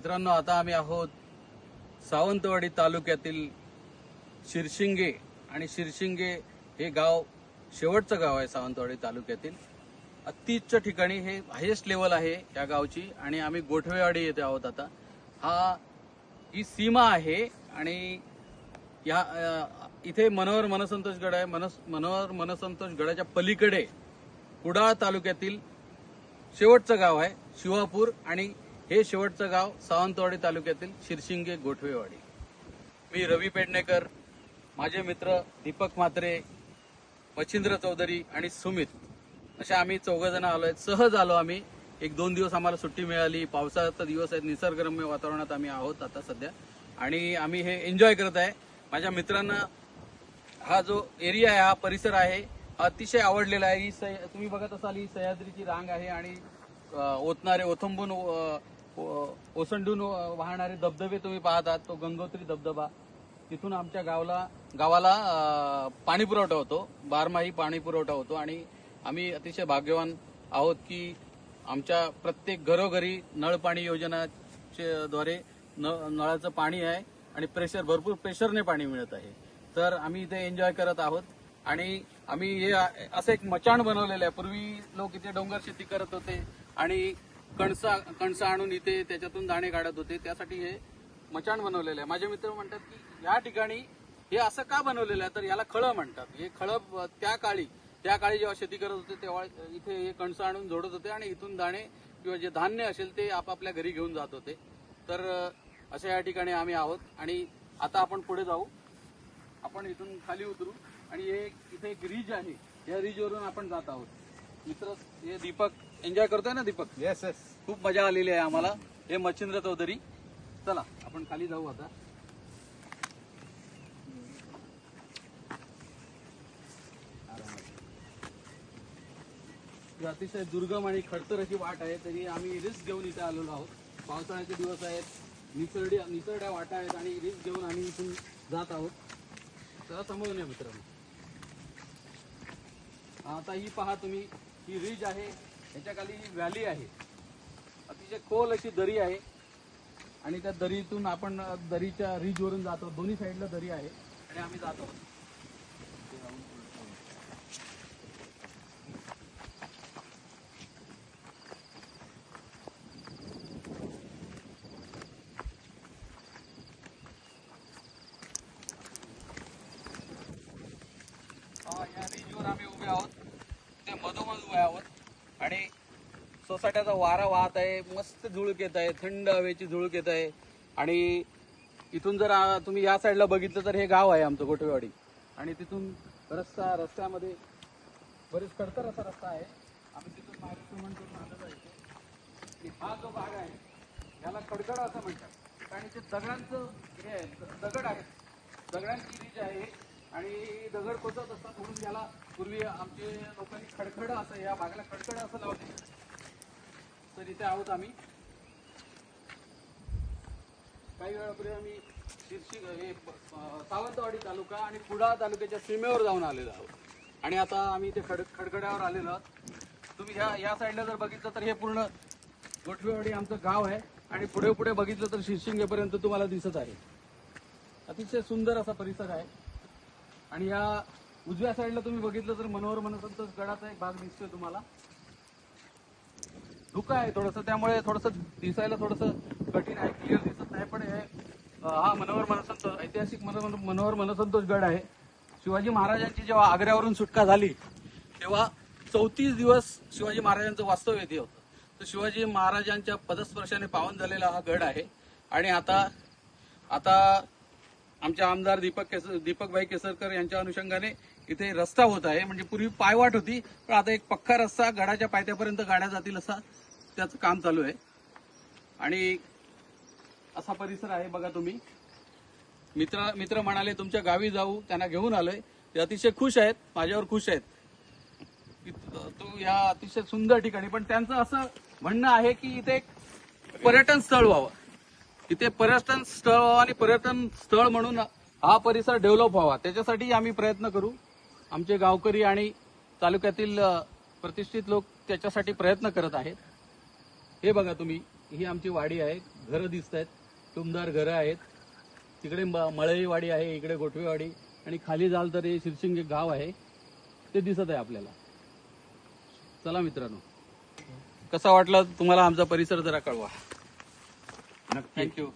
मित्रांनो आता आम्ही आहोत सावंतवाडी तालुक्यातील शिरशिंगे आणि शिरशिंगे हे गाव शेवटचं गाव आहे सावंतवाडी तालुक्यातील. अतिच्च ठिकाणी हे हायेस्ट लेवल आहे या गावची आणि आम्ही गोठवेवाडी येथे आहोत आता. हा ही सीमा आहे आणि या इथे मनोहर मनसंतोष गड आहे. मनस मनोहर मनसंतोष गडाच्या पलीकडे कुडाळ तालुक्यातील शेवटचं गाव आहे शिवापूर आणि हे शेवटचं गाव सावंतवाडी तालुक्यातील शिरशिंगे गोठवेवाडी. मी रवी पेडणेकर माझे मित्र दीपक म्हात्रे मच्छिंद्र चौधरी आणि सुमित असे आम्ही चौघजण आलो आहेत. सहज आलो आम्ही. एक दोन दिवस आम्हाला सुट्टी मिळाली. पावसाचा दिवस आहे निसर्गरम्य वातावरणात आम्ही आहोत आता सध्या. आणि आम्ही हे एन्जॉय करत आहे. माझ्या मित्रांना हा जो एरिया आहे हा परिसर आहे हा अतिशय आवडलेला आहे. ही सह्य- तुम्ही बघत असाल ही सह्याद्रीची रांग आहे आणि ओतणारे ओथंबून ओसंडून वाहणारे धबधबे तुम्ही पाहतात तो गंगोत्री धबधबा. तिथून आमच्या गावाला गावाला पाणीपुरवठा पाणी पुरवठा होतो. बारमाही पाणी पुरवठा होतो आणि आम्ही अतिशय भाग्यवान आहोत की आमच्या प्रत्येक घरोघरी नळ पाणी द्वारे न नळाचं पाणी आहे आणि प्रेशर भरपूर प्रेशरने पाणी मिळत आहे. तर आम्ही इथे एन्जॉय करत आहोत आणि आम्ही हे असं एक मचाण बनवलेलं आहे. पूर्वी लोक इथे डोंगर शेती करत होते आणि कणसा कणसं आणून इथे त्याच्यातून दाणे काढत होते. त्यासाठी हे मचाण बनवलेलं आहे. माझे मित्र म्हणतात की या ठिकाणी हे असं का बनवलेलं आहे? तर याला खळं म्हणतात. हे खळं त्या काळी त्या काळी जेव्हा शेती करत होते तेव्हा इथे हे कणसं आणून जोडत होते आणि इथून दाणे किंवा जे धान्य असेल ते आपापल्या घरी घेऊन जात होते. तर अशा या ठिकाणी आम्ही आहोत. आणि आता आपण पुढे जाऊ. आपण इथून खाली उतरू. आणि हे इथे एक रिज आहे. या रिजवरून आपण जात आहोत. मित्र हे दीपक एन्जॉय करतोय ना दीपक? येस येस खूप मजा आलेली आहे आम्हाला. हे मच्छिंद्र चौधरी. चला आपण खाली जाऊ आता. अतिशय दुर्गम आणि खडतर अशी वाट आहे तरी आम्ही रिस्क घेऊन इथे आलेलो आहोत. पावसाळ्याचे दिवस आहेत निसरड्या निसरड्या वाटा आहेत आणि रिस्क घेऊन आम्ही इथून जात आहोत. चला समोरून या मित्रांनो. आता ही पहा तुम्ही ही रिज आहे याच्या खाली ही व्हॅली आहे. अतिशय खोल अशी दरी आहे. आणि त्या दरीतून आपण दरीच्या रिजवरून जातो. दोन्ही साईडला दरी आहे. आणि आम्ही जातो हा, या रिजवर आम्ही उभे आहोत ते मधोमध उभे आहोत आणि सोसाट्याचा वारा वाहत आहे मस्त झुळूक येत आहे थंड हवेची झुळूक येत आहे. आणि इथून जर तुम्ही या साईडला बघितलं तर हे गाव आहे आमचं गोटवेवाडी आणि तिथून रस्ता रस्त्यामध्ये बरेच खडतर असा रस्ता आहे. आम्ही तिथून मार्गक्रमण करून आलेलो आहे की हा जो भाग आहे याला खडखड असं म्हणतात. आणि ते दगडांचं हे आहे, दगड आहे. दगडांची रीज आहे. आणि दगड कोचत असतात म्हणून याला पूर्वी आमचे लोकांनी खडखड असं या भागाला खडखड असं लावले तर इथे आहोत आम्ही. काही वेळापूर्वी आम्ही शिरशी हे सावंतवाडी तालुका आणि कुडाळ तालुक्याच्या सीमेवर जाऊन आलेलो आहोत. आणि आता आम्ही इथे खड खडखड्यावर आलेलो आहोत. तुम्ही ह्या या साईडला जर बघितलं तर हे पूर्ण गोठवेवाडी आमचं गाव आहे. आणि पुढे पुढे बघितलं तर शिरशिंगेपर्यंत तुम्हाला दिसत आहे. अतिशय सुंदर असा परिसर आहे. आणि या उजव्या साईडला तुम्ही बघितलं तर मनोहर मनसंतोष गडाचा एक भाग दिसतोय तुम्हाला. धुकं आहे थोडंसं. त्यामुळे थोडंसं दिसायला थोडंसं कठीण आहे क्लिअर दिसत नाही. पण हे हा मनोहर मनसंतोष ऐतिहासिक मनो- मनोहर मनसंतोष गड आहे. शिवाजी महाराजांची जेव्हा आग्र्यावरून सुटका झाली तेव्हा चौतीस दिवस शिवाजी महाराजांचं वास्तव्य येथे होतं. तर शिवाजी महाराजांच्या पदस्पर्शाने पावन झालेला हा गड आहे. आणि आता आता आमचे आमदार दीपक केसर दीपकभाई केसरकर यांच्या अनुषंगाने इथे रस्ता होत आहे. म्हणजे पूर्वी पायवाट होती पण आता एक पक्का रस्ता गडाच्या पायथ्यापर्यंत गाड्या जातील असा त्याचं काम चालू आहे. आणि असा परिसर आहे बघा तुम्ही. मित्र मित्र म्हणाले तुमच्या गावी जाऊ त्यांना घेऊन आलोय. ते अतिशय खुश आहेत माझ्यावर खुश आहेत. तो तू या अतिशय सुंदर ठिकाणी पण त्यांचं असं म्हणणं आहे की इथे एक पर्यटन स्थळ व्हावं. इथे पर्यटन स्थळ व्हावं आणि पर्यटन स्थळ म्हणून हा परिसर डेव्हलप व्हावा. त्याच्यासाठी आम्ही प्रयत्न करू. आमचे गावकरी आणि तालुक्यातील प्रतिष्ठित लोक त्याच्यासाठी प्रयत्न करत आहेत. हे बघा तुम्ही ही आमची वाडी आहे घरं दिसत आहेत टुमदार घरं आहेत. तिकडे म- मळईवाडी आहे इकडे गोठवेवाडी आणि खाली जाल तर हे शिरशिंगे गाव आहे ते दिसत आहे आपल्याला. चला मित्रांनो कसा वाटला तुम्हाला आमचा परिसर जरा कळवा. थँक्यू